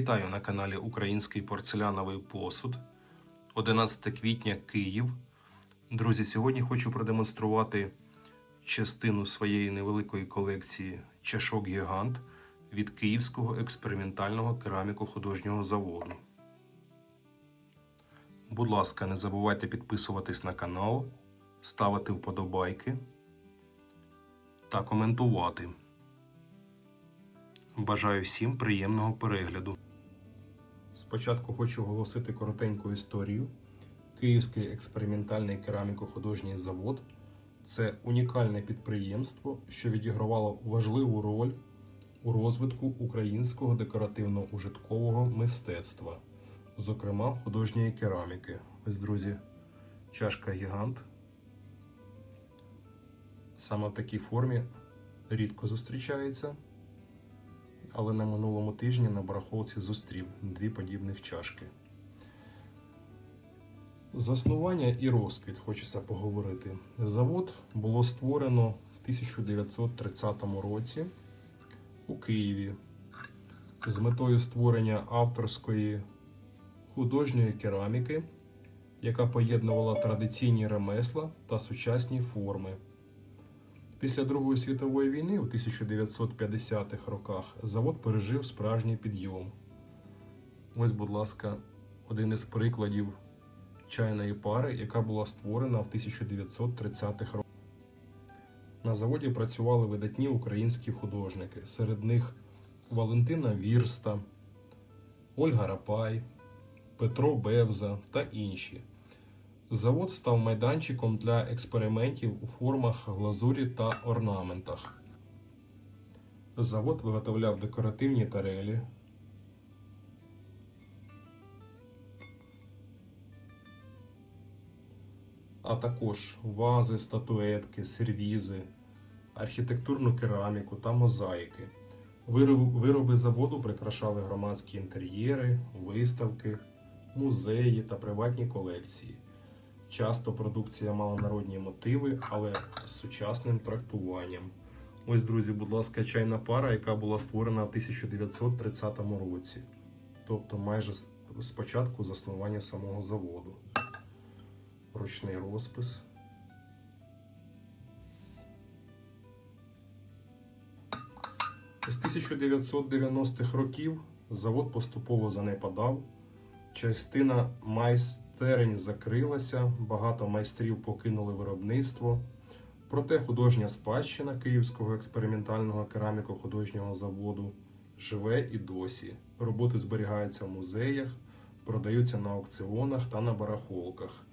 Вітаю на каналі Український порцеляновий посуд. 11 квітня Київ. Друзі, сьогодні хочу продемонструвати частину своєї невеликої колекції чашок Гігант від Київського експериментального кераміко-художнього заводу. Будь ласка, не забувайте підписуватись на канал, ставити вподобайки та коментувати. Бажаю всім приємного перегляду. Спочатку хочу оголосити коротеньку історію. Київський експериментальний кераміко-художній завод це унікальне підприємство, що відігравало важливу роль у розвитку українського декоративно-ужиткового мистецтва, зокрема художньої кераміки. Ось, друзі, чашка гігант. Саме в такій формі рідко зустрічається але на минулому тижні на барахолці зустрів дві подібних чашки. Заснування і розквіт хочеться поговорити. Завод було створено в 1930 році у Києві з метою створення авторської художньої кераміки, яка поєднувала традиційні ремесла та сучасні форми. Після Другої світової війни у 1950-х роках завод пережив справжній підйом. Ось, будь ласка, один із прикладів чайної пари, яка була створена в 1930-х роках. На заводі працювали видатні українські художники. Серед них Валентина Вірста, Ольга Рапай, Петро Бевза та інші. Завод став майданчиком для експериментів у формах глазурі та орнаментах. Завод виготовляв декоративні тарелі, а також вази, статуетки, сервізи, архітектурну кераміку та мозаїки. Вироби заводу прикрашали громадські інтер'єри, виставки, музеї та приватні колекції. Часто продукція мала народні мотиви, але з сучасним трактуванням. Ось, друзі, будь ласка, чайна пара, яка була створена в 1930 році, тобто майже з початку заснування самого заводу. Ручний розпис. З 1990-х років завод поступово занепадав. Частина майстерень закрилася, багато майстрів покинули виробництво. Проте художня спадщина Київського експериментального кераміко-художнього заводу живе і досі. Роботи зберігаються в музеях, продаються на аукціонах та на барахолках.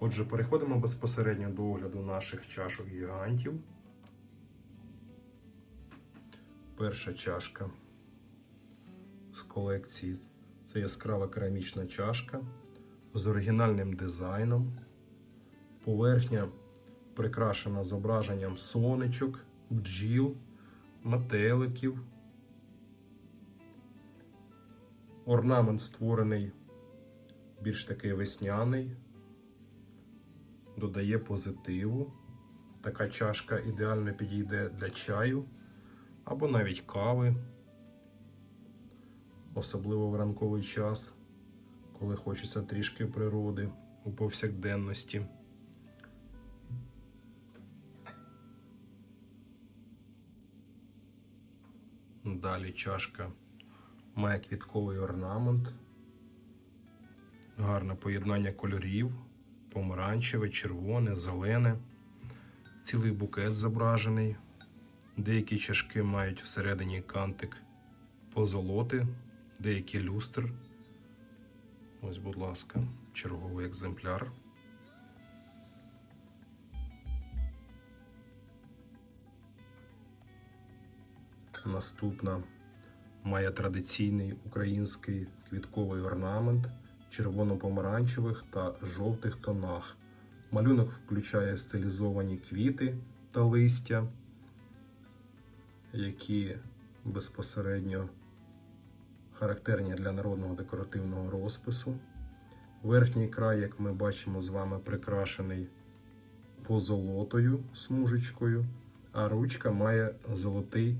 Отже, переходимо безпосередньо до огляду наших чашок гігантів. Перша чашка з колекції це яскрава керамічна чашка з оригінальним дизайном. Поверхня прикрашена зображенням сонечок, бджіл, метеликів. Орнамент створений більш такий весняний, додає позитиву. Така чашка ідеально підійде для чаю або навіть кави особливо в ранковий час, коли хочеться трішки природи у повсякденності. Далі чашка має квітковий орнамент, гарне поєднання кольорів, помаранчеве, червоне, зелене, цілий букет зображений. Деякі чашки мають всередині кантик позолоти, деякий люстр. Ось, будь ласка, черговий екземпляр. Наступна має традиційний український квітковий орнамент червоно-помаранчевих та жовтих тонах. Малюнок включає стилізовані квіти та листя, які безпосередньо характерні для народного декоративного розпису. Верхній край, як ми бачимо, з вами прикрашений позолотою смужечкою, а ручка має золотий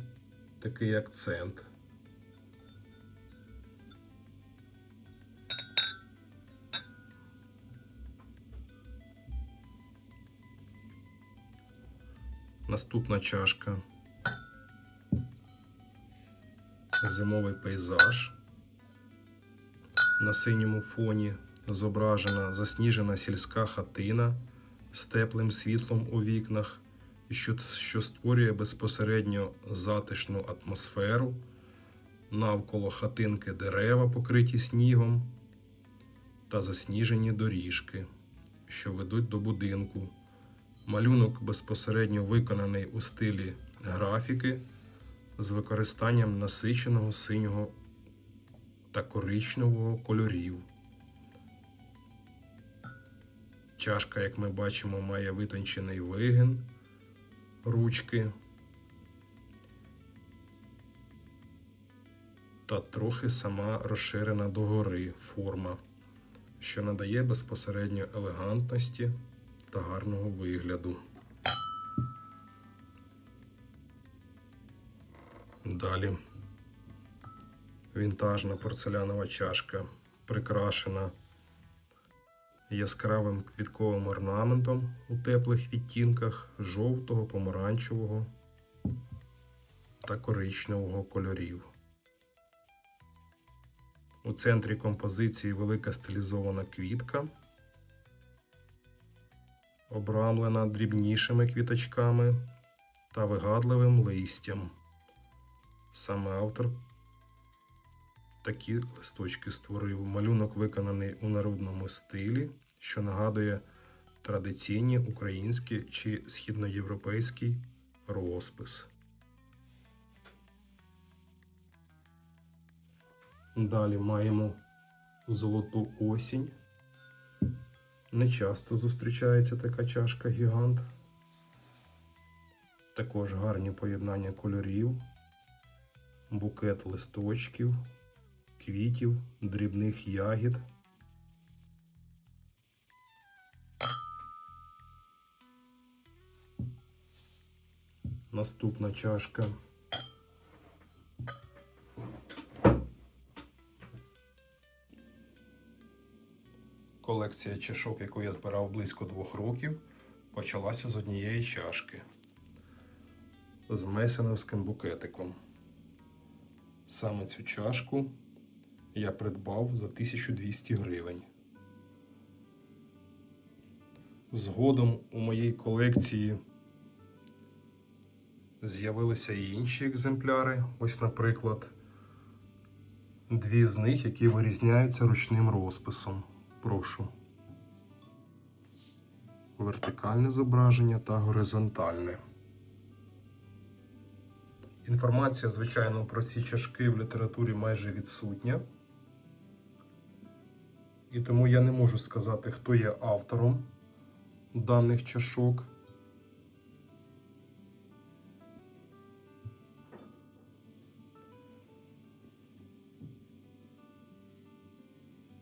такий акцент. Наступна чашка Зимовий пейзаж. На синьому фоні зображена засніжена сільська хатина з теплим світлом у вікнах, що, створює безпосередньо затишну атмосферу. Навколо хатинки дерева, покриті снігом, та засніжені доріжки, що ведуть до будинку. Малюнок безпосередньо виконаний у стилі графіки з використанням насиченого синього та коричневого кольорів. Чашка, як ми бачимо, має витончений вигин ручки та трохи сама розширена догори форма, що надає безпосередньо елегантності та гарного вигляду. Далі вінтажна порцелянова чашка, прикрашена яскравим квітковим орнаментом у теплих відтінках жовтого, помаранчевого та коричневого кольорів. У центрі композиції велика стилізована квітка, обрамлена дрібнішими квіточками та вигадливим листям. Саме автор такі листочки створив. Малюнок виконаний у народному стилі, що нагадує традиційні українські чи східноєвропейський розпис. Далі маємо золоту осінь. Не часто зустрічається така чашка гігант. Також гарні поєднання кольорів, букет листочків, квітів, дрібних ягід. Наступна чашка. Колекція чашок, яку я збирав близько двох років, почалася з однієї чашки з месеновським букетиком. Саме цю чашку я придбав за 1200 гривень. Згодом у моїй колекції з'явилися і інші екземпляри. Ось, наприклад, дві з них, які вирізняються ручним розписом. Прошу. Вертикальне зображення та горизонтальне. Інформація, звичайно, про ці чашки в літературі майже відсутня. І тому я не можу сказати, хто є автором даних чашок.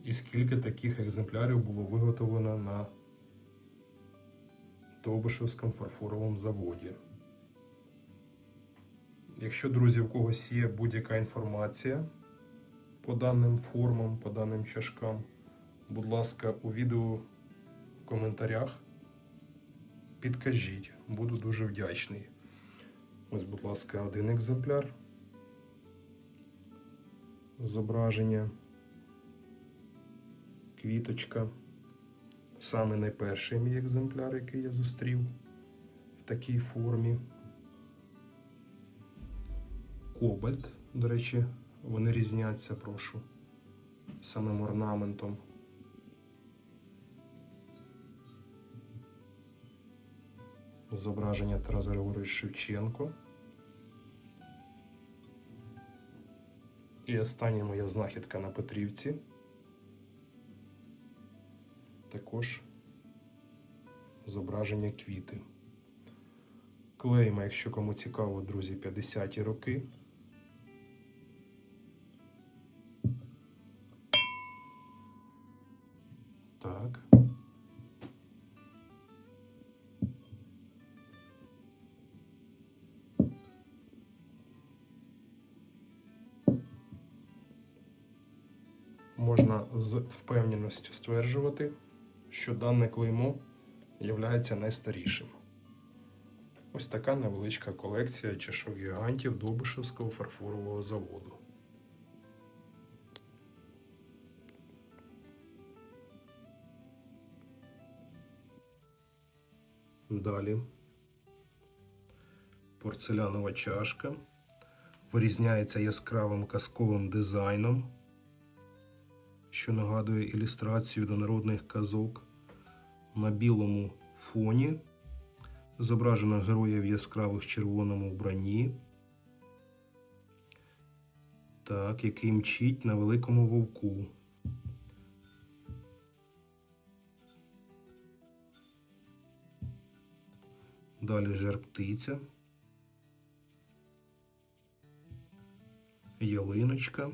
І скільки таких екземплярів було виготовлено на Довбишевському фарфоровому заводі. Якщо, друзі, у когось є будь-яка інформація по даним формам, по даним чашкам, будь ласка, у відео в коментарях підкажіть, буду дуже вдячний. Ось, будь ласка, один екземпляр зображення, квіточка. Саме найперший мій екземпляр, який я зустрів в такій формі. Кобальт, до речі, вони різняться, прошу, самим орнаментом. Зображення Тарас Григорович Шевченко. І остання моя знахідка на Петрівці. Також зображення квіти. Клейма, якщо кому цікаво, друзі, 50-ті роки. Так. Можна з впевненістю стверджувати, що дане клеймо є найстарішим. Ось така невеличка колекція чашок гігантів Довбишевського фарфорового заводу. Далі порцелянова чашка. Вирізняється яскравим казковим дизайном, що нагадує ілюстрацію до народних казок. На білому фоні зображено героя в яскравих червоному вбранні. Так, який мчить на великому вовку. Далі жар птиця. Ялиночка.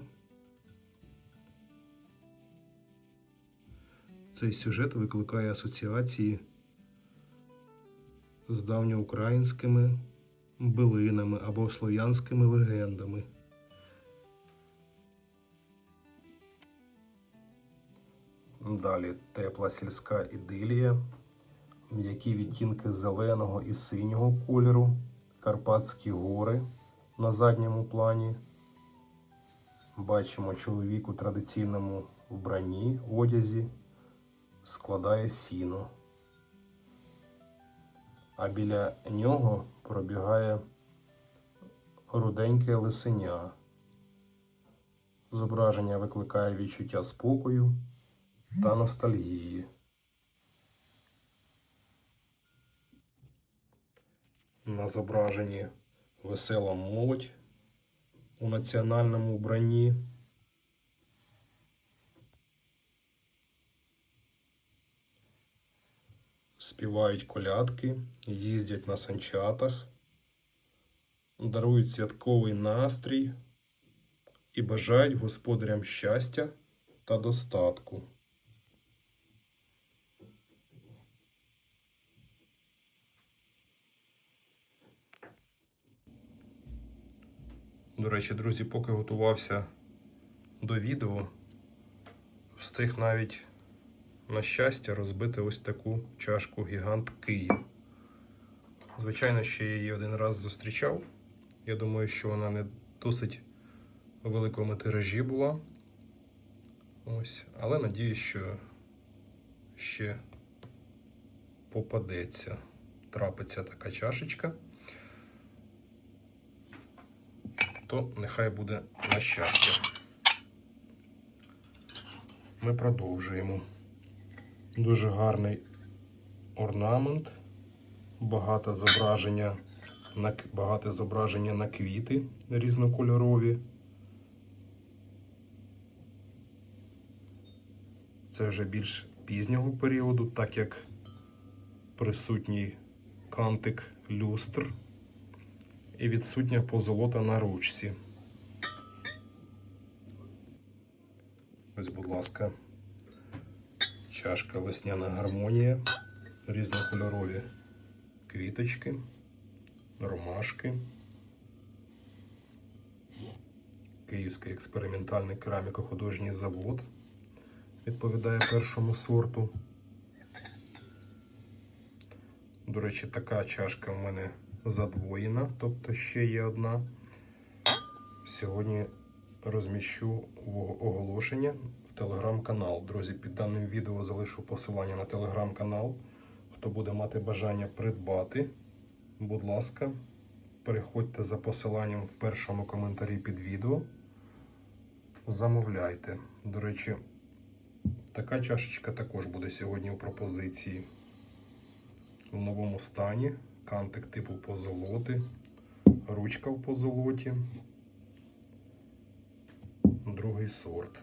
Цей сюжет викликає асоціації з давньоукраїнськими билинами або слов'янськими легендами. Далі тепла сільська ідилія, м'які відтінки зеленого і синього кольору, Карпатські гори на задньому плані. Бачимо чоловік у традиційному вбранні, одязі, складає сіно. А біля нього пробігає руденьке лисеня. Зображення викликає відчуття спокою та ностальгії. На зображенні весела молодь у національному вбранні. Співають колядки, їздять на санчатах, дарують святковий настрій і бажають господарям щастя та достатку. До речі, друзі, поки готувався до відео, встиг навіть на щастя розбити ось таку чашку гігант Київ. Звичайно, що я її один раз зустрічав. Я думаю, що вона не досить великому тиражі була. Ось, але надіюсь, що ще попадеться, трапиться така чашечка. То нехай буде на щастя. Ми продовжуємо. Дуже гарний орнамент, багато зображення на, багате зображення на квіти різнокольорові. Це вже більш пізнього періоду, так як присутній кантик люстр і відсутня позолота на ручці. Ось, будь ласка, чашка весняна гармонія, різнокольорові квіточки, ромашки. Київський експериментальний кераміко-художній завод відповідає першому сорту. До речі, така чашка в мене задвоєна, тобто ще є одна. Сьогодні розміщу оголошення в телеграм-канал. Друзі, під даним відео залишу посилання на телеграм-канал. Хто буде мати бажання придбати, будь ласка, переходьте за посиланням в першому коментарі під відео. Замовляйте. До речі, така чашечка також буде сьогодні у пропозиції в новому стані. Кантик типу позолоти, ручка в позолоті, другий сорт.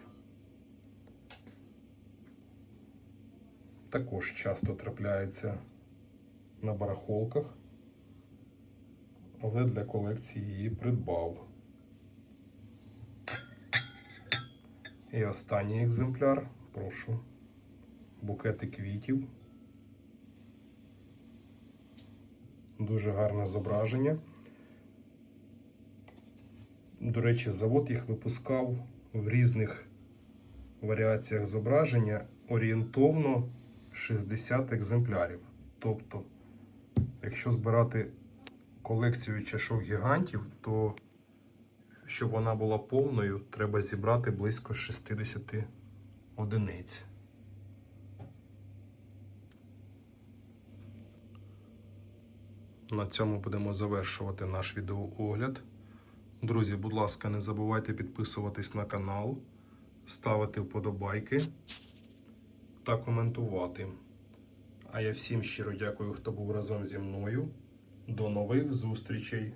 Також часто трапляється на барахолках, але для колекції її придбав. І останній екземпляр, прошу, букети квітів. Дуже гарне зображення. До речі, завод їх випускав в різних варіаціях зображення орієнтовно 60 екземплярів. Тобто, якщо збирати колекцію чашок гігантів, то щоб вона була повною, треба зібрати близько 60 одиниць. На цьому будемо завершувати наш відеоогляд. Друзі, будь ласка, не забувайте підписуватись на канал, ставити вподобайки та коментувати. А я всім щиро дякую, хто був разом зі мною. До нових зустрічей!